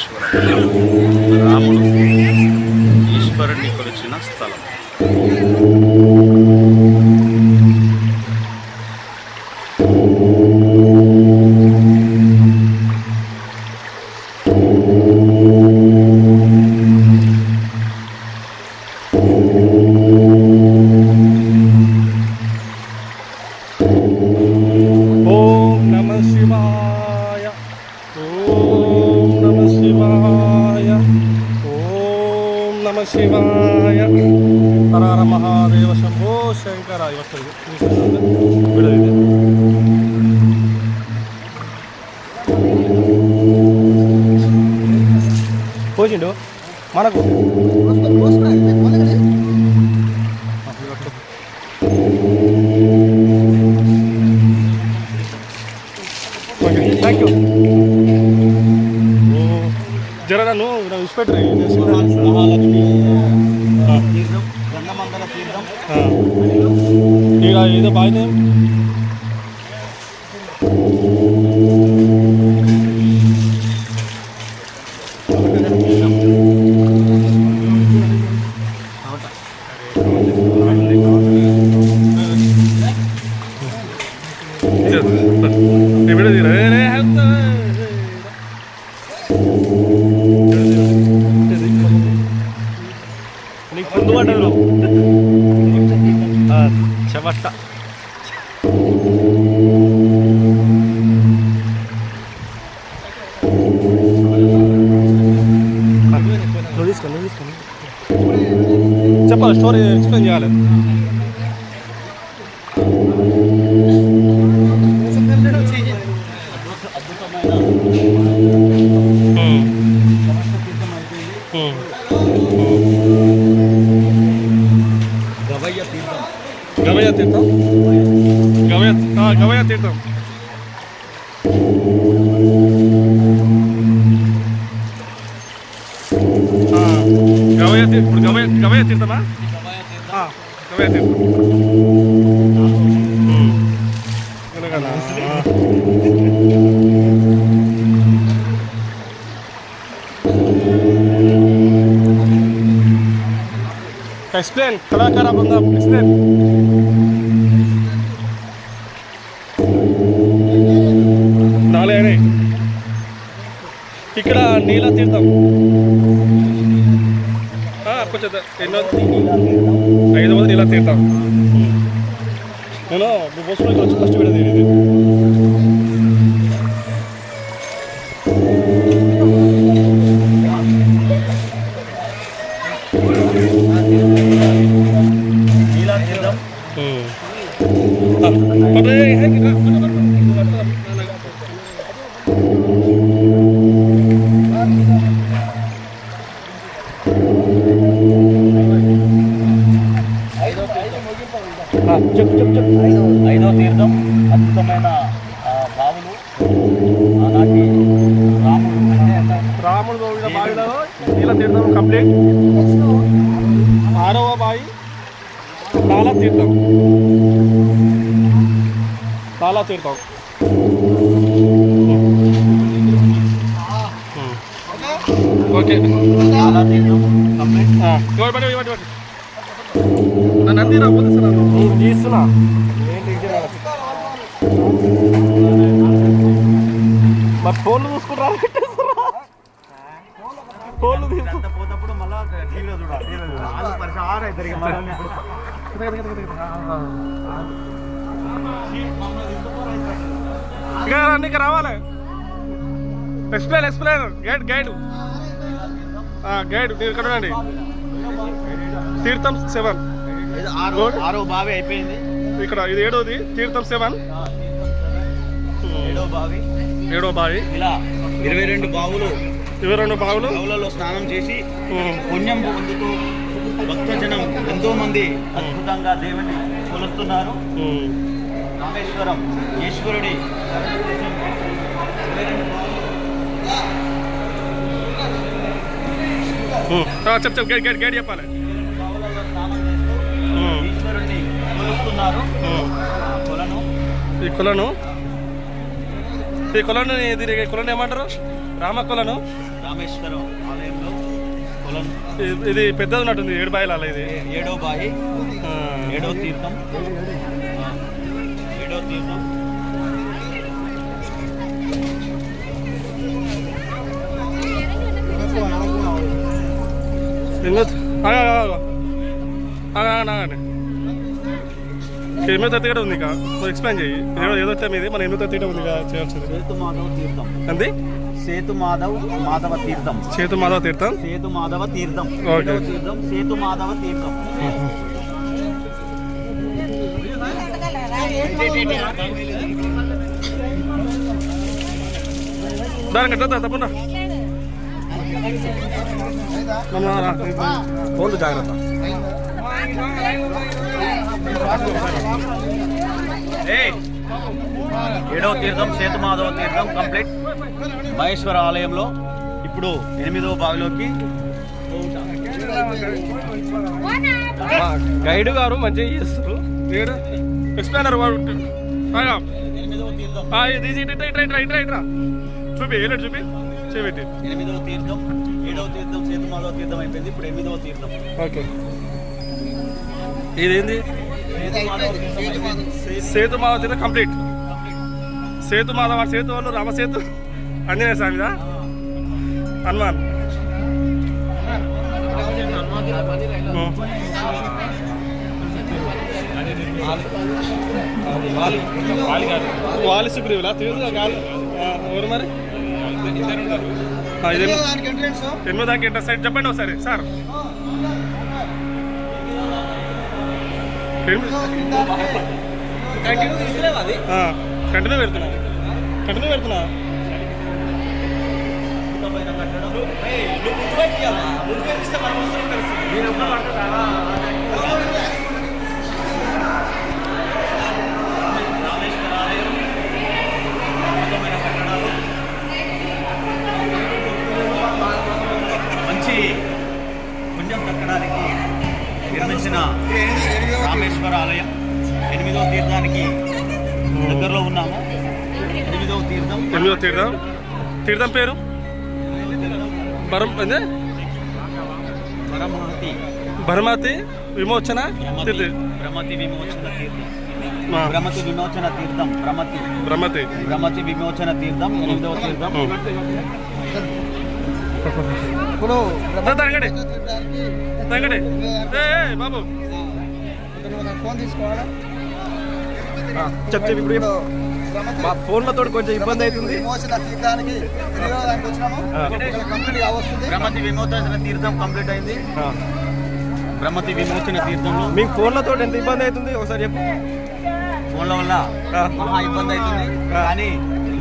రామేశ్వరం రాముడు ఈశ్వరుణ్ణి కొలిచిన స్థలం. పోసిండు మనకు ఓకే థ్యాంక్ యూ జర నన్ను నన్ను విడిచిపెట్టరు మహాలక్ష్మి తీర్థం గంగమందర తీర్థం ఇక ఏదో బాగా చెమట్ట నువ్వు ఇప్పుడు గవయ గవయ తీర్థమా గవయ తీర్థం ఎక్స్ప్లెయిన్ కళాకార బృందం ఎక్స్ప్లెయిన్. నాలుగు ఇక్కడ నీల తీర్థం. కొంచెం ద- ఎన్నో ఐదు మంది నీల తీర్థం నేను బొస్సులో వచ్చి ఫస్ట్ పెడది ఇది తీర్థం. ఓకే. చాలా తీర్థం. ఇవ్వండి నన్ను అందిరా పోతే సార్ తీస్తున్నా. మరి ఫోన్లు చూసుకుంటారా ఫోన్లు తీసుకుంటా పోతప్పుడు మళ్ళా టీవీలో చూడాలి. ఇక రండి ఇక రావాలి. Explain explain guide guide guide మీరు ఇక్కడ ఉండండి. తీర్థం సెవెన్ ఆరో ఆరో బావి అయిపోయింది. ఇక్కడ ఇది ఏడోది? తీర్థం సెవెన్ ఏడో బావి. ఇలా ఇరవై రెండు బావులు ఇవి రెండు బావులు. బావులలో స్నానం చేసి. పుణ్యం పొందుతూ భక్తజనం ఎంతో మంది అద్భుతంగా దేవుని కొలుస్తున్నారు. రామేశ్వరం ఈశ్వరుడి. గైడ్ గైడ్ గైడ్ చెప్పాలి. ఈశ్వరుడిని కొలుస్తున్నారు. కొలను. ఈ కులను. ఈ కులను దీని కులను ఏమంటారు? రామ కులను రామేశ్వరం ఆలయంలో కొలను. ఇది- ఇది పెద్దది ఉన్నట్టుంది ఏడు బాయిలాల ఇది. ఏడో బాయి. ఏడో తీర్థం. ఎనిమిదో తరగతి కూడా ఉంది నువ్వు ఎక్స్ప్లెయిన్ చేయి. ఏదో ఏదో వచ్చా మీది మన ఎనిమిదో తరగతి ఉంది ఇంకా చేయాల్సింది. సేతు మాధవ తీర్థం. అంది? సేతు మాధవ్ మాధవ తీర్థం. చేతు మాధవ తీర్థం? సేతు మాధవ తీర్థం. ఓకే. తీర్థం సేతు మాధవ తీర్థం. దాని కట్టా తప్పకుండా ఫోన్లు జాగ్రత్త! ఏడవ తీర్థం సేతు మాధవ తీర్థం కంప్లీట్ మహేశ్వర ఆలయంలో ఇప్పుడు ఎనిమిదవ బావిలోకి గైడ్ గారు మంచిగా చేస్తారు ఎక్స్ప్లెయినర్ చూపి ఏలేడు చూపి. చేపెట్టి. ఎనిమిదవ తీర్థం. ఏడవ తీర్థం సేతు మాధవ తీర్థం అయిపోయింది. ఇప్పుడు ఎనిమిదవ తీర్థం. ఓకే. ఇదేంది? సేతు మాధవ తీర్థం కంప్లీట్. సేతు మాధవ సేతు వాళ్ళు రామసేతు. ఆంజనేయ స్వామిదా? హనుమాన్. ఉం. వాలి సుగ్రీవులా? తెలుసు కాదు ఎవరు మరి? ఎనిమిది దాకా ఎంటర్ సైడ్. చెప్పండి ఒకసారి. సార్. కంటిన్యూ పెడుతున్నా. కంటిన్యూ పెడుతున్నా. ముందు వైపు? ముందు వైపు ఇస్తే మనం వస్తున్నాం. మీరు ఎప్పుడు దక్కడానికి నిర్మించిన రామేశ్వర ఆలయం ఎనిమిదవ తీర్థానికి దగ్గరలో ఉన్నాము. ఎనిమిదవ తీర్థం ఎనిమిదో తీర్థం. తీర్థం పేరు? బరం అదే పరమహతి భరమాతి విమోచన భ్రమతి. విమోచన తీర్థం. భ్రమతి విమోచన తీర్థం. భ్రమతి. భ్రమతి. భ్రమతి విమోచన తీర్థం ఎనిమిదవ తీర్థం. బాబు. ఫోన్ తీసుకోవాలా? చెప్తే ఇప్పుడు చెప్పు. మా ఫోన్లతో కొంచెం ఇబ్బంది అవుతుంది. భ్రమతి విమోచన తీర్థం కంప్లీట్ అయింది. విమోచన తీర్థంలో మీకు ఫోన్లతో ఎంత ఇబ్బంది అవుతుంది? ఒకసారి చెప్పు. ఫోన్ల వల్ల ఇబ్బంది అవుతుంది. కానీ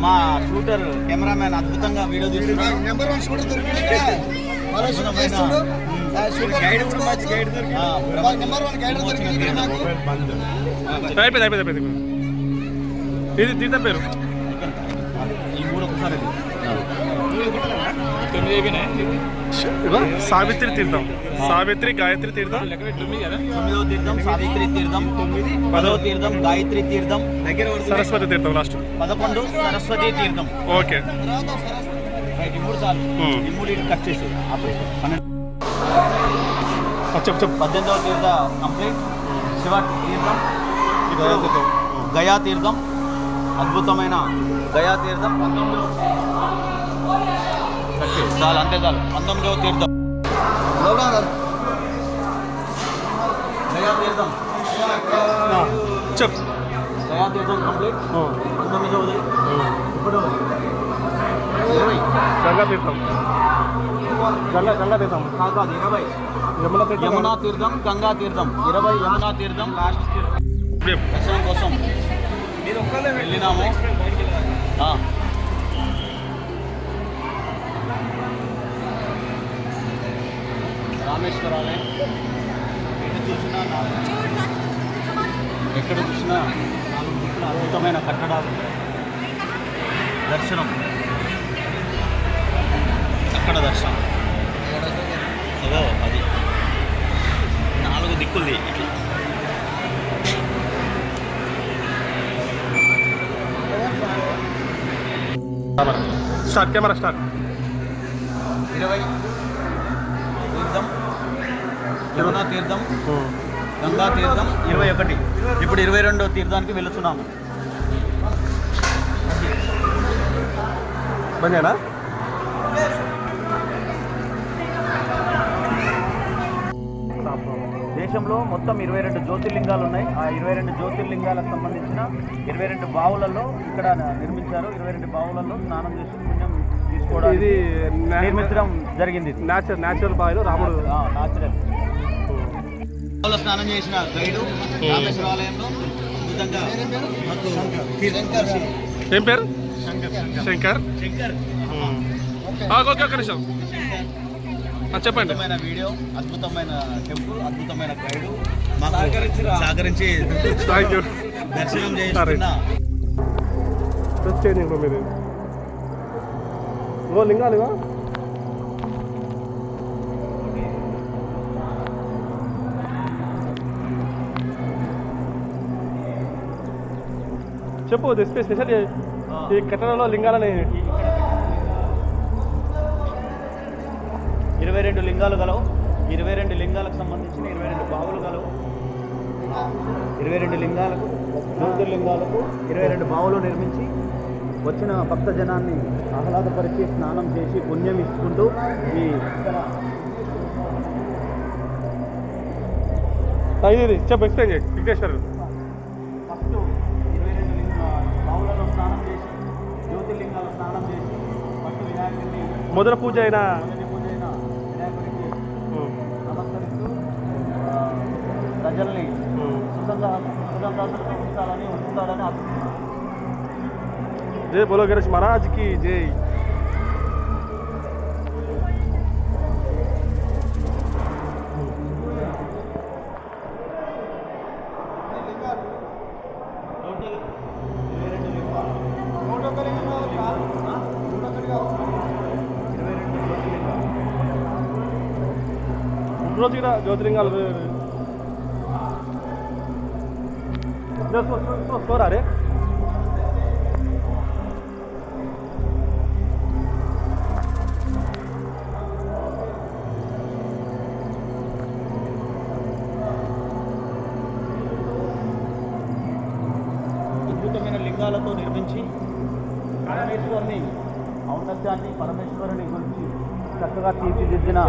మా షూటర్ కెమెరామ్యాన్ అద్భుతంగా వీడియో తీస్తున్నాడు. నెంబర్ వన్ షూటర్ మరో షూట్ చేస్తుండు. నెంబర్ వన్ దొరికింది నాకు. అయిపోయింది అయిపోయింది అయిపోయింది. ఇది తీర్థం పేరు? ఈ ఒకసారి సావిత్రి తీర్థం. సావిత్రి గాయత్రి తీర్థం. తొమ్మిదవ తీర్థం సావిత్రి తీర్థం తొమ్మిది పదవ తీర్థం గాయత్రి తీర్థం దగ్గర సరస్వతి తీర్థం లాస్ట్ పదకొండు సరస్వతి తీర్థం. ఓకే. రైట్, ఈ మూడు చాలు. ఈ మూడు ఇటు కట్ చేసి ఆపరేషన్ పన్నెండు. ఆ, చెప్పు చెప్పు. పద్దెనిమిదవ తీర్థ కంప్లీట్. శివ తీర్థం. గయా తీర్థం. అద్భుతమైన గయా తీర్థం. పంతొమ్మిదవ. చాలు అంతే చాలు. పంతొమ్మిదవ తీర్థం. గయా తీర్థం. చెప్పు. గయా తీర్థం కంప్లీట్. పంతొమ్మిదవది. ఇప్పుడు గంగా తీర్థం గంగా గంగా తీర్థం కాదు ఇరవై యమున తీర్థం యమునా తీర్థం గంగా తీర్థం. ఇరవై యమునా తీర్థం లాస్ట్ తీర్థం. దర్శనం కోసం వెళ్ళినాము. రామేశ్వరాలయం. ఎటు చూసినా నాలుగు. ఎక్కడ చూసినా నాలుగు అద్భుతమైన కట్టడాలు. దర్శనం. అక్కడ దర్శనం. అదో అది. నాలుగు దిక్కులది ఇట్లా. Start camera start. ఇరవై. తీర్థం. యమునా తీర్థం. గంగా తీర్థం. ఇరవై ఒకటి. ఇప్పుడు ఇరవై రెండో తీర్థానికి వెళుతున్నాము. బందేనా దేశంలో మొత్తం ఇరవై రెండు జ్యోతిర్లింగాలు ఉన్నాయి. ఆ ఇరవై రెండు జ్యోతిర్లింగాలకు సంబంధించిన ఇరవై రెండు బావులలో ఇక్కడ నిర్మించారు. ఇరవై రెండు బావులలో స్నానం చేసి పుణ్యం తీసుకోవడానికి ఇది నిర్మించడం జరిగింది. న్యాచురల్ న్యాచురల్ బాయిలు రాముడు నాచురల్ స్నానం చేసిన గైడు రామేశ్వరాలయంలో ఏం పేరు? శంకర్ శంకర్. ఓకే ఒక్క నిమిషం. చెప్పండి. అద్భుతమైన వీడియో అద్భుతమైన టెంపుల్ అద్భుతమైన గైడు సహకరించి దర్శనం. చేస్తున్న చెప్పు స్పెషల్ ఈ కట్టడంలో లింగాలని ఇరవై రెండు లింగాలు గలవు. ఇరవై రెండు లింగాలకు సంబంధించిన ఇరవై రెండు బావులు గలవు. ఇరవై రెండు లింగాలకు జ్యోతిర్లింగాలకు ఇరవై రెండు బావులు నిర్మించి వచ్చిన భక్త జనాన్ని ఆహ్లాదపరిచి స్నానం చేసి పుణ్యం ఇచ్చుకుంటూ ఈ ఇక్కడ ఇది చెప్పు ఎక్స్ప్లెయిన్ చేయి విఘ్నేశ్వర్ ఫస్ట్ ఇరవై రెండు లింగ బావులలో స్నానం చేసి జ్యోతిర్లింగాలు స్నానం చేసి ఫస్ట్ వినాయకుడిని మొదల పూజ అయిన ప్రజల్ని ఉమ్. సుఖంగా సుఖంగా ఉంచాలని ఉంచుతారని ఆశిస్తున్నాను జై బోలో గణేష్ మహారాజ్ కి జై రోజు కూడా జ్యోతిలింగాలు స్కోరా రే అద్భుతమైన లింగాలతో నిర్మించి పరమేశ్వరుని ఔన్నత్యాన్ని పరమేశ్వరుని గురించి చక్కగా తీర్చిదిద్దిన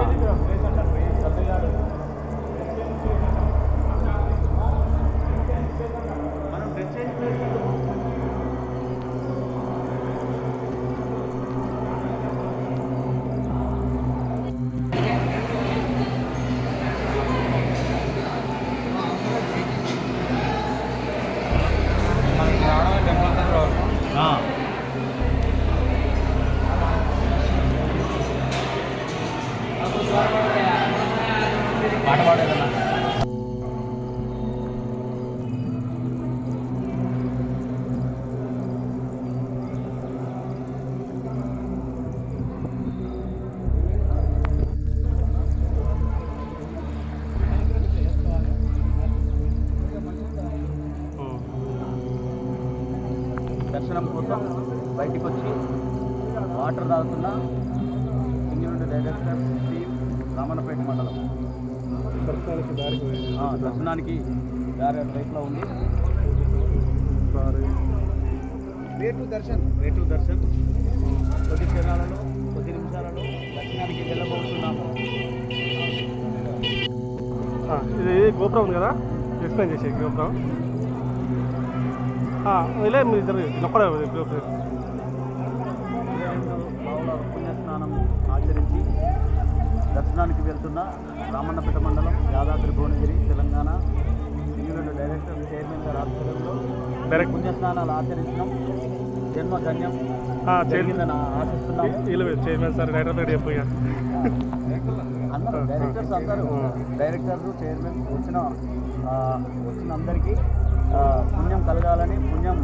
ఆ. Sorry rate darshan. Rate darshan. కొద్ది క్షణాలలో కొద్ది నిమిషాలలో దర్శనానికి వెళ్ళబోతున్నాము. ఆ, ఇది గోపురం ఉంది కదా? ఎక్స్ప్లెయిన్ చేసే గోపురం. ఆ, వెళ్ళే మీరు ఇద్దరు నొక్కడే గోపురం. పుణ్యస్నానం ఆచరించి దర్శనానికి వెళ్తున్న రామన్నపేట మండలం యాదాద్రి భువనగిరి తెలంగాణ. సింగరేణి డైరెక్టర్ చైర్మన్ గారి ఆధ్వర్యంలో పుణ్యస్నానాలు ఆచరించడం జన్మ ధన్యం ఆ, చైర్మన్ జరిగిందని ఆశిస్తున్నాము. వీళ్ళు చైర్మన్ సార్ డైరెక్టర్ గారు చెప్పు ఇక. అందరూ డైరెక్టర్స్ అందరూ. డైరెక్టర్స్ చైర్మన్ వచ్చిన ఆ, వచ్చిన అందరికీ ఆ, పుణ్యం కలగాలని పుణ్యం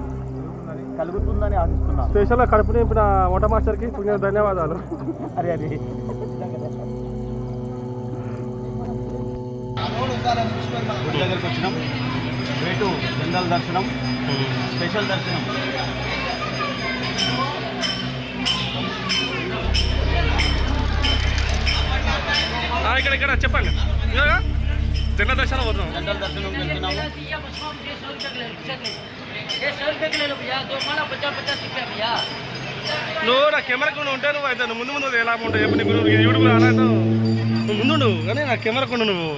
కలుగుతుందని ఆశిస్తున్నాను స్పెషల్గా కడుపు నింపిన వంట మాస్టర్కి పుణ్య ధన్యవాదాలు. అరే దగ్గరికి వచ్చినాం. రేటు జనరల్ దర్శనం. స్పెషల్ దర్శనం. ఇక్కడ ఇక్కడ చెప్పండి. జనరల్ దర్శనం పోతున్నాం. జనరల్ దర్శనం నువ్వు నా కెమెరాకు నువ్వు నువ్వు అయితే ముందు ముందు ఎలా ఉంటావు చెప్పు నీకు. కూడా అలా నువ్వు ముందు నువ్వు కానీ నా కెమెరాకు నువ్వు.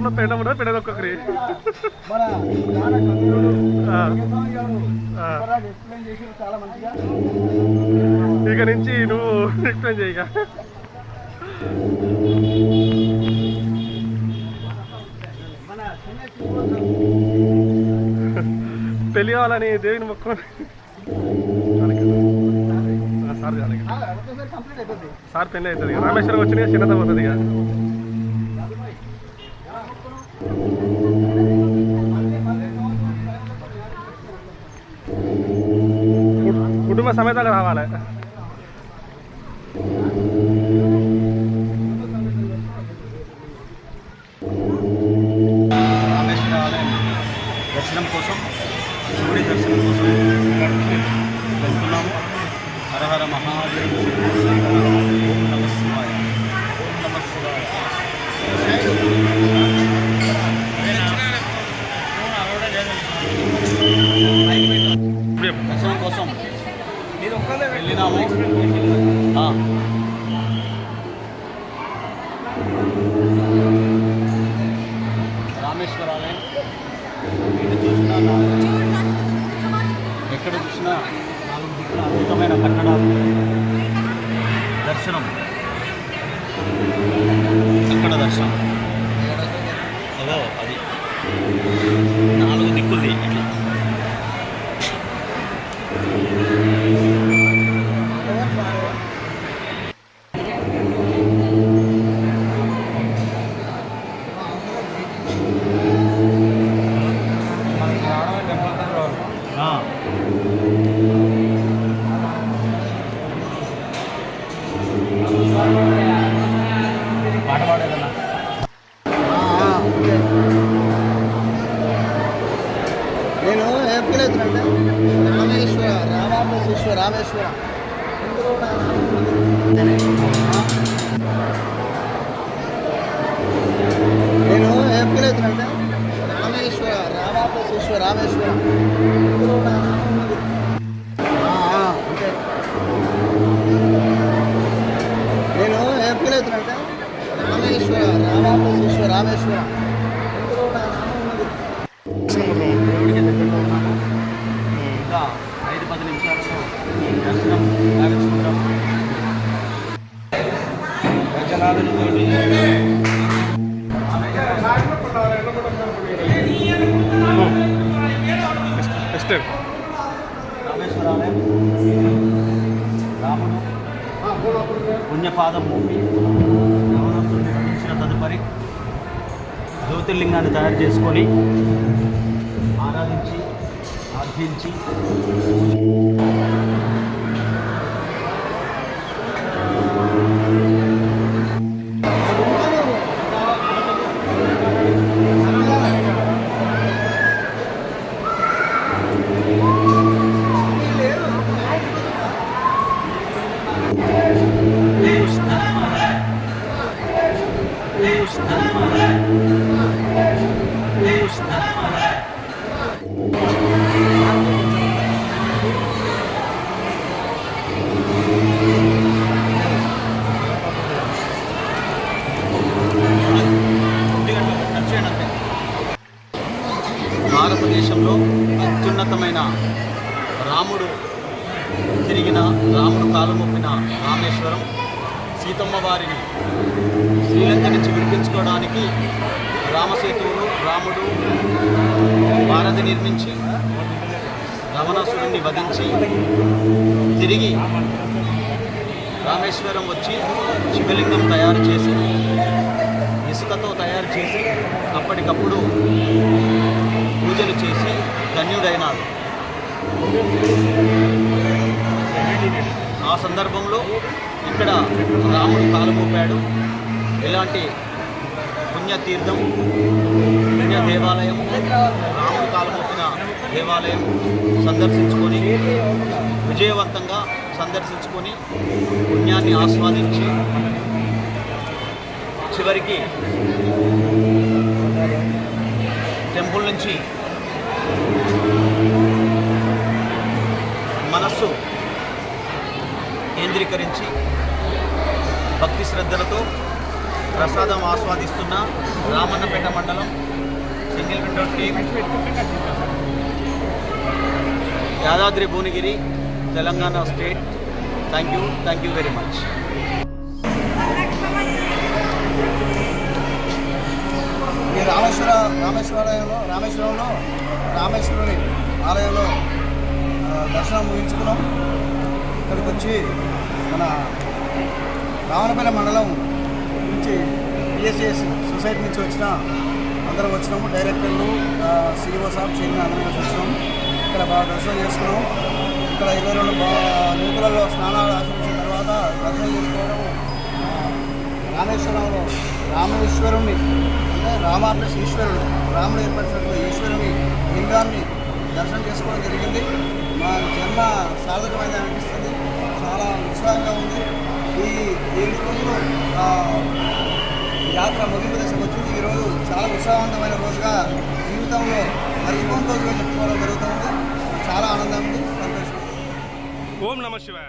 దారిలో పెండ ఉండదు పెండ ఒక్కొక్కరి ఇక నుంచి నువ్వు ఎక్స్ప్లెయిన్ చిన్న పెళ్ళి కావాలని దేవుని మొక్కుకొని. ఆ, సార్ సార్ పెళ్ళి అవుతుంది రామేశ్వరం వచ్చిన చిన్నది అవుతుంది ఇక. కు- కుటుంబ సమేతంగా రావాలి రామేశ్వర ఆలయం దర్శనం కోసం శివుడి దర్శనం కోసం వెళ్తున్నాము హర హర మహాదేవ్ వెళ్ళినాము ఆ. నెక్స్ట్ రామేశ్వరాలయం రాముడు పుణ్యపాదం భూమి యవనస్తులు నిర్మించిన తదుపరి జ్యోతిర్లింగాన్ని తయారు చేసుకొని ఆరాధించి అర్థించి నుంచి రామసేతువును రాముడు భారతి నిర్మించి రమణాసురుణ్ణి వధించి తిరిగి రామేశ్వరం వచ్చి శివలింగం తయారు చేసి ఇసుకతో తయారు చేసి అప్పటికప్పుడు పూజలు చేసి ధన్యుడైనాడు ఆ సందర్భంలో ఇక్కడ రాముడు కాలుమోపాడు ఇలాంటి పుణ్యతీర్థం పుణ్య దేవాలయం రాముడు కాలుమోపిన దేవాలయం సందర్శించుకొని విజయవంతంగా సందర్శించుకొని పుణ్యాన్ని ఆస్వాదించి చివరికి టెంపుల్ నుంచి మనస్సు కేంద్రీకరించి భక్తి శ్రద్ధలతో ప్రసాదం ఆస్వాదిస్తున్న రామన్నపేట మండలం single window team Yadadri Bhuvanagiri Telangana state. Thank you thank you very much ఈ రామేశ్వర రామేశ్వరాలయంలో రామేశ్వరంలో రామేశ్వరుని ఆలయంలో దర్శనం ముగించుకున్నాం. ఇక్కడికి వచ్చి మన రావణపల్లి మండలం నుంచి పిఎస్సిఎస్ సొసైటీ నుంచి వచ్చిన అందరం వచ్చినాము. డైరెక్టర్లు సిఇఓ సాబ్ చైర్మన్ అందరం కలిసి వచ్చినాము ఇక్కడ బాగా దర్శనం చేసుకున్నాం. ఇక్కడ ఇరవై రెండు నూతులలో స్నానాలు ఆచరించిన తర్వాత దర్శనం చేసుకోవడం రామేశ్వరంలో రామేశ్వరుని అంటే రామ ప్లస్ ఈశ్వరుడు రాముడు ఏర్పరిచినటువంటి ఈశ్వరుని లింగాన్ని దర్శనం చేసుకోవడం జరిగింది. మా జన్మ సార్థకమైంది అనిపిస్తుంది. చాలా ఉత్సాహంగా ఉంది. ఈ ఏడు రోజులు యాత్ర ముగింపు దశకు వచ్చింది ఈరోజు చాలా ఉత్సాహవంతమైన రోజుగా జీవితంలో మరిపోని రోజుగా చెప్పుకోవడం జరుగుతుంది చాలా ఆనందం ఉంది సంతోషం ఓం నమ శివాయ.